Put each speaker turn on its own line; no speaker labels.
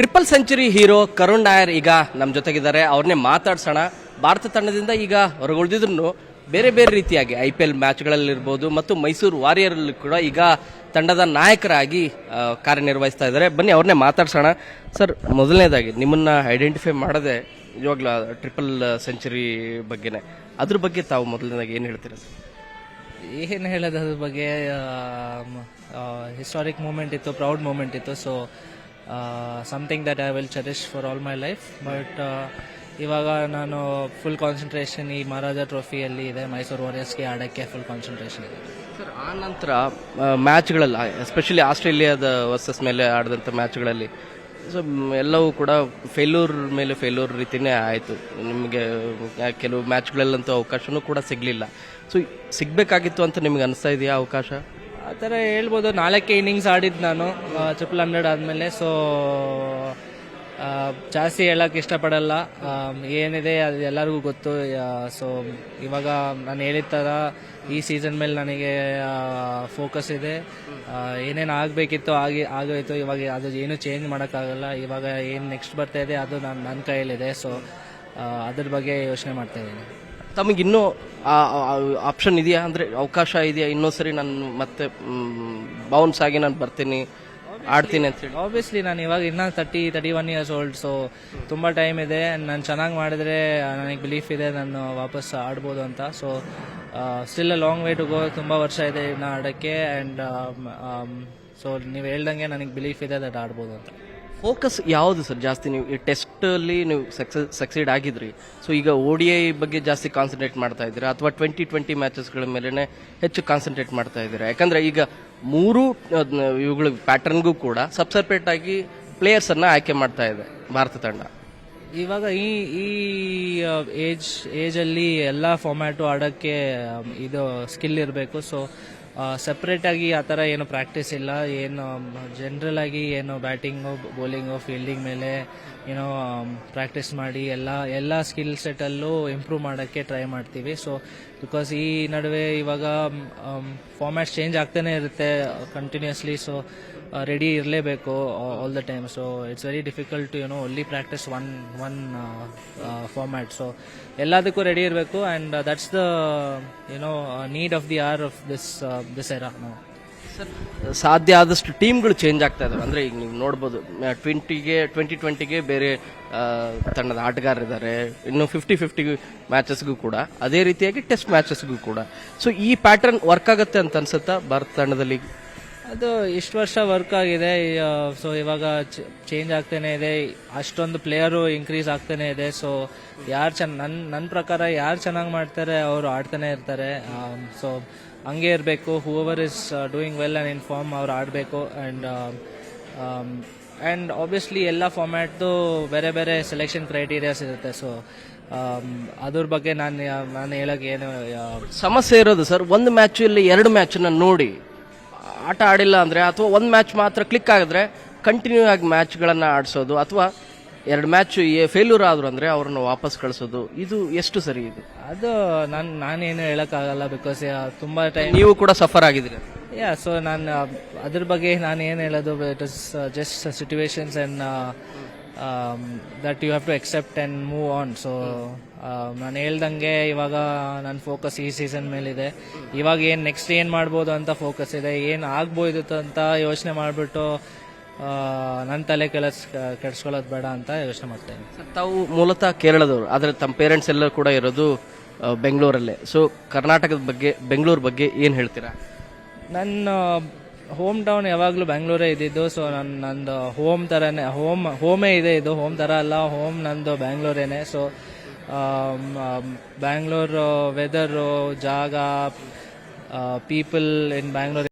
Triple century hero Karun Nair ಈಗ ನಮ್ಮ ಜೊತೆಗಿದ್ದಾರೆ. ಅವ್ರನ್ನೇ ಮಾತಾಡ್ಸೋಣ. ಭಾರತ ತಂಡದಿಂದ ಈಗ ಹೊರಗುಳಿದಿದ್ರು ಬೇರೆ ಬೇರೆ ರೀತಿಯಾಗಿ ಐ ಪಿ ಎಲ್ ಮ್ಯಾಚ್ಗಳಲ್ಲಿರ್ಬೋದು ಮತ್ತು ಮೈಸೂರು ವಾರಿಯರಲ್ಲಿ ಕೂಡ ಈಗ ತಂಡದ ನಾಯಕರಾಗಿ ಕಾರ್ಯನಿರ್ವಹಿಸ್ತಾ ಇದ್ದಾರೆ. ಬನ್ನಿ ಅವ್ರನ್ನೇ ಮಾತಾಡ್ಸೋಣ. ಸರ್, ಮೊದಲನೇದಾಗಿ ನಿಮ್ಮನ್ನ ಐಡೆಂಟಿಫೈ ಮಾಡದೆ ಇವಾಗಲ ಟ್ರಿಪಲ್ ಸೆಂಚುರಿ ಬಗ್ಗೆನೇ. ಅದ್ರ ಬಗ್ಗೆ ತಾವು ಮೊದಲನೇದಾಗಿ ಏನು ಹೇಳ್ತೀರಾ ಸರ್?
ಏನು ಹೇಳೋದು ಅದ್ರ ಬಗ್ಗೆ ಹಿಸ್ಟಾರಿಕ್ ಮೂಮೆಂಟ್ ಇತ್ತು ಪ್ರೌಡ್ ಮೂಮೆಂಟ್ ಇತ್ತು. So something that I will cherish for all my life but ಇವಾಗ ನಾನು ಫುಲ್ ಕಾನ್ಸಂಟ್ರೇಷನ್ ಈ ಮಹಾರಾಜ ಟ್ರೋಫಿಯಲ್ಲಿ ಇದೆ ಮೈಸೂರು ವಾರಿಯರ್ಸ್ಗೆ ಆಡೋಕ್ಕೆ ಫುಲ್ ಕಾನ್ಸಂಟ್ರೇಷನ್ ಇದೆ.
ಸರ್ ಆ ನಂತರ ಮ್ಯಾಚ್ಗಳಲ್ಲಿ ಎಸ್ಪೆಷಲಿ ಆಸ್ಟ್ರೇಲಿಯಾದ ವರ್ಸಸ್ ಮೇಲೆ ಆಡಿದಂಥ ಮ್ಯಾಚ್ಗಳಲ್ಲಿ ಸೊ ಎಲ್ಲವೂ ಕೂಡ ಫೇಲ್ಯೂರ್ ಮೇಲೆ ಫೇಲ್ಯೂರ್ ರೀತಿನೇ ಆಯಿತು. ನಿಮಗೆ ಕೆಲವು ಮ್ಯಾಚ್ಗಳಲ್ಲಂತೂ ಅವಕಾಶವೂ ಕೂಡ ಸಿಗಲಿಲ್ಲ. ಸೊ ಸಿಗಬೇಕಾಗಿತ್ತು ಅಂತ ನಿಮ್ಗೆ ಅನಿಸ್ತಾ ಇದೆಯಾ ಅವಕಾಶ?
ಆ ಥರ ಹೇಳ್ಬೋದು. ನಾಲ್ಕೇ ಇನ್ನಿಂಗ್ಸ್ ಆಡಿದ್ದು ನಾನು ಟ್ರಿಪಲ್ ಹಂಡ್ರೆಡ್ ಆದಮೇಲೆ. ಸೊ ಜಾಸ್ತಿ ಹೇಳಕ್ಕೆ ಇಷ್ಟಪಡಲ್ಲ. ಏನಿದೆ ಅದು ಎಲ್ಲರಿಗೂ ಗೊತ್ತು. ಸೊ ಇವಾಗ ನಾನು ಹೇಳಿದ ಥರ ಈ ಸೀಸನ್ ಮೇಲೆ ನನಗೆ ಫೋಕಸ್ ಇದೆ. ಏನೇನು ಆಗಬೇಕಿತ್ತು ಆಗಿ, ಆಗೋಯ್ತು ಇವಾಗ ಅದು ಏನು ಚೇಂಜ್ ಮಾಡೋಕ್ಕಾಗಲ್ಲ. ಇವಾಗ ಏನು ನೆಕ್ಸ್ಟ್ ಬರ್ತಾ ಇದೆ ಅದು ನನ್ನ ನನ್ನ ಕೈಯಲ್ಲಿದೆ. ಸೊ ಅದ್ರ ಬಗ್ಗೆ ಯೋಚನೆ ಮಾಡ್ತಾ ಇದ್ದೀನಿ.
ತಮಗಿನ್ನೂ ಆಪ್ಷನ್ ಇದೆಯಾ? ಅಂದರೆ ಅವಕಾಶ ಇದೆಯಾ? ಇನ್ನೂ ಸರಿ ನಾನು ಮತ್ತೆ ಬೌನ್ಸ್ ಆಗಿ ನಾನು ಬರ್ತೀನಿ ಆಡ್ತೀನಿ ಅಂತ ಹೇಳಿ.
ಆಬ್ವಿಯಸ್ಲಿ ನಾನು ಇವಾಗ ಇನ್ನೊಂದು thirty thirty one years old so ತುಂಬ ಟೈಮ್ ಇದೆ. ನಾನು ಚೆನ್ನಾಗಿ ಮಾಡಿದ್ರೆ ನನಗೆ ಬಿಲೀಫ್ ಇದೆ ನಾನು ವಾಪಸ್ ಆಡ್ಬೋದು ಅಂತ. So still a long way to go ತುಂಬ ವರ್ಷ ಇದೆ ಇನ್ನು ಆಡೋಕ್ಕೆ. ಆ್ಯಂಡ್ ಸೊ ನೀವು ಹೇಳ್ದಂಗೆ ನನಗೆ ಬಿಲೀಫ್ ಇದೆ ದಟ್ ಆಡ್ಬೋದು ಅಂತ.
ಫೋಕಸ್ ಯಾವುದು ಸರ್? ಜಾಸ್ತಿ ನೀವು ಈ ಟೆಸ್ಟಲ್ಲಿ ನೀವು ಸಕ್ಸಸ್ ಸಕ್ಸೀಡ್ ಆಗಿದ್ರಿ. ಸೊ ಈಗ ಓ ಡಿ ಐ ಬಗ್ಗೆ ಜಾಸ್ತಿ ಕಾನ್ಸಂಟ್ರೇಟ್ ಮಾಡ್ತಾ ಇದ್ದೀರಾ? ಅಥವಾ ಟ್ವೆಂಟಿ ಟ್ವೆಂಟಿ ಮ್ಯಾಚಸ್ಗಳ ಮೇಲೇ ಹೆಚ್ಚು ಕಾನ್ಸಂಟ್ರೇಟ್ ಮಾಡ್ತಾ ಇದ್ದೀರಾ? ಯಾಕಂದ್ರೆ ಈಗ ಮೂರು ಇವುಗಳ ಪ್ಯಾಟರ್ನ್ಗೂ ಕೂಡ ಸಬ್ ಸಪ್ರೇಟ್ ಆಗಿ ಪ್ಲೇಯರ್ಸನ್ನು ಆಯ್ಕೆ ಮಾಡ್ತಾ ಇದೆ ಭಾರತ ತಂಡ.
ಇವಾಗ ಈ ಈ ಏಜ್ ಏಜಲ್ಲಿ ಎಲ್ಲ ಫಾರ್ಮ್ಯಾಟು ಆಡೋಕ್ಕೆ ಇದು ಸ್ಕಿಲ್ ಇರಬೇಕು. ಸೊ ಸಪ್ರೇಟ್ ಆಗಿ ಆ ಥರ ಏನು ಪ್ರಾಕ್ಟೀಸ್ ಇಲ್ಲ. ಏನು ಜನರಲ್ ಆಗಿ ಏನು ಬ್ಯಾಟಿಂಗು ಬೌಲಿಂಗು ಫೀಲ್ಡಿಂಗ್ ಮೇಲೆ ಏನೋ ಪ್ರಾಕ್ಟೀಸ್ ಮಾಡಿ ಎಲ್ಲ ಎಲ್ಲ ಸ್ಕಿಲ್ ಸೆಟಲ್ಲೂ ಇಂಪ್ರೂವ್ ಮಾಡೋಕ್ಕೆ ಟ್ರೈ ಮಾಡ್ತೀವಿ. ಸೊ ಬಿಕಾಸ್ ಈ ನಡುವೆ ಇವಾಗ ಫಾರ್ಮ್ಯಾಟ್ ಚೇಂಜ್ ಆಗ್ತಾನೆ ಇರುತ್ತೆ ಕಂಟಿನ್ಯೂಸ್ಲಿ ಸೊ ರೆಡಿ ಇರಲೇಬೇಕು all the time so it's very difficult you know only practice one one format so ಎಲ್ಲದಕ್ಕೂ ರೆಡಿ ಇರಬೇಕು and that's the you know need of the hour of this this era
sir ಸಾಧ್ಯ ಆದಷ್ಟು ಟೀಮ್ಗಳು change ಆಗ್ತಾ ಇದಾವೆ. ಅಂದ್ರೆ ಈಗ ನೀವು ನೋಡ್ಬೋದು ಟ್ವೆಂಟಿಗೆ ಟ್ವೆಂಟಿ ಟ್ವೆಂಟಿಗೆ ಬೇರೆ ತಂಡದ ಆಟಗಾರರಿದ್ದಾರೆ ಇನ್ನು ಫಿಫ್ಟಿ ಫಿಫ್ಟಿ ಮ್ಯಾಚಸ್ಗೂ ಕೂಡ, ಅದೇ ರೀತಿಯಾಗಿ ಟೆಸ್ಟ್ ಮ್ಯಾಚಸ್ಗೂ ಕೂಡ. ಸೊ ಈ ಪ್ಯಾಟರ್ನ್ ವರ್ಕ್ ಆಗುತ್ತೆ ಅಂತ ಅನ್ಸುತ್ತಾ? ಭಾರತ ತಂಡದಲ್ಲಿ
ಅದು ಇಷ್ಟು ವರ್ಷ ವರ್ಕ್ ಆಗಿದೆ. ಸೊ ಇವಾಗ ಚೇಂಜ್ ಆಗ್ತಾನೆ ಇದೆ. ಅಷ್ಟೊಂದು ಪ್ಲೇಯರು ಇನ್ಕ್ರೀಸ್ ಆಗ್ತಾನೆ ಇದೆ. ಸೊ ಯಾರು ಚೆನ್ನ ನನ್ನ ನನ್ನ ಪ್ರಕಾರ ಯಾರು ಚೆನ್ನಾಗಿ ಮಾಡ್ತಾರೆ ಅವರು ಆಡ್ತಾನೆ ಇರ್ತಾರೆ. ಸೊ ಹಂಗೆ ಇರಬೇಕು. Whoever is doing well and in form ಅವ್ರು ಆಡಬೇಕು. ಆ್ಯಂಡ್ ಆ್ಯಂಡ್ ಆಬ್ವಿಯಸ್ಲಿ ಎಲ್ಲ ಫಾರ್ಮ್ಯಾಟ್ದು ಬೇರೆ ಬೇರೆ ಸೆಲೆಕ್ಷನ್ ಕ್ರೈಟೀರಿಯಾಸ್ ಇರುತ್ತೆ. ಸೊ ಅದ್ರ ಬಗ್ಗೆ ನಾನು ನಾನು ಹೇಳೋಕೆ ಏನು
ಸಮಸ್ಯೆ ಇರೋದು ಸರ್, ಒಂದು ಮ್ಯಾಚು ಇಲ್ಲಿ ಎರಡು ಮ್ಯಾಚನ್ನ ನೋಡಿ. ಆಟ ಆಡಿಲ್ಲ ಅಂದರೆ ಅಥವಾ ಒಂದು ಮ್ಯಾಚ್ ಮಾತ್ರ ಕ್ಲಿಕ್ ಆಗಿದ್ರೆ ಕಂಟಿನ್ಯೂ ಆಗಿ ಮ್ಯಾಚ್ಗಳನ್ನು ಆಡಿಸೋದು ಅಥವಾ ಎರಡು ಮ್ಯಾಚ್ ಫೇಲ್ಯೂರ್ ಆದ್ರು ಅಂದರೆ ಅವ್ರನ್ನ ವಾಪಸ್ ಕಳಿಸೋದು. ಇದು ಎಷ್ಟು ಸರಿ ಇದು?
ಅದು ನಾನು ನಾನೇನು ಹೇಳೋಕ್ಕಾಗಲ್ಲ ಬಿಕಾಸ್ ತುಂಬ ಟೈಮ್
ನೀವು ಕೂಡ ಸಫರ್ ಆಗಿದ್ದೀರಿ.
ಯಾ ಸೊ ನಾನು ಅದ್ರ ಬಗ್ಗೆ ನಾನು ಏನು ಹೇಳೋದು it is just situations and that you have to accept and move on so ನಾನು ಹೇಳ್ದಂಗೆ ಇವಾಗ ನನ್ನ ಫೋಕಸ್ ಈ ಸೀಸನ್ ಮೇಲಿದೆ. ಇವಾಗ ಏನು ನೆಕ್ಸ್ಟ್ ಏನು ಮಾಡ್ಬೋದು ಅಂತ ಫೋಕಸ್ ಇದೆ. ಏನು ಆಗ್ಬೋದು ಅಂತ ಯೋಚನೆ ಮಾಡಿಬಿಟ್ಟು ನನ್ನ ತಲೆ ಕೆಲಸ ಕೆಡ್ಸ್ಕೊಳ್ಳೋದು ಬೇಡ ಅಂತ ಯೋಚನೆ ಮಾಡ್ತೇನೆ
ಸರ್, ತಾವು ಮೂಲತಃ ಕೇರಳದವರು ಆದರೆ ತಮ್ಮ ಪೇರೆಂಟ್ಸ್ ಎಲ್ಲರೂ ಕೂಡ ಇರೋದು ಆ, ಬೆಂಗಳೂರಲ್ಲೇ. ಸೊ ಕರ್ನಾಟಕದ ಬಗ್ಗೆ ಬೆಂಗಳೂರು ಬಗ್ಗೆ ಏನು ಹೇಳ್ತೀರಾ?
ನನ್ನ ಹೋಮ್ ಟೌನ್ ಯಾವಾಗಲೂ ಬ್ಯಾಂಗ್ಳೂರೇ ಇದ್ದಿದ್ದು ಸೊ ನನ್ನ ನಂದು ಹೋಮ್ ಥರನೇ ಹೋಮ್ ಹೋಮೇ ಇದೆ ಇದು ಹೋಮ್ ತರ ಅಲ್ಲ ಹೋಮ್ ನಂದು ಬ್ಯಾಂಗ್ಳೂರೇನೆ ಸೊ ಬ್ಯಾಂಗ್ಳೂರು ವೆದರು ಜಾಗ ಪೀಪಲ್ ಇನ್ ಬ್ಯಾಂಗ್ಳೂರ್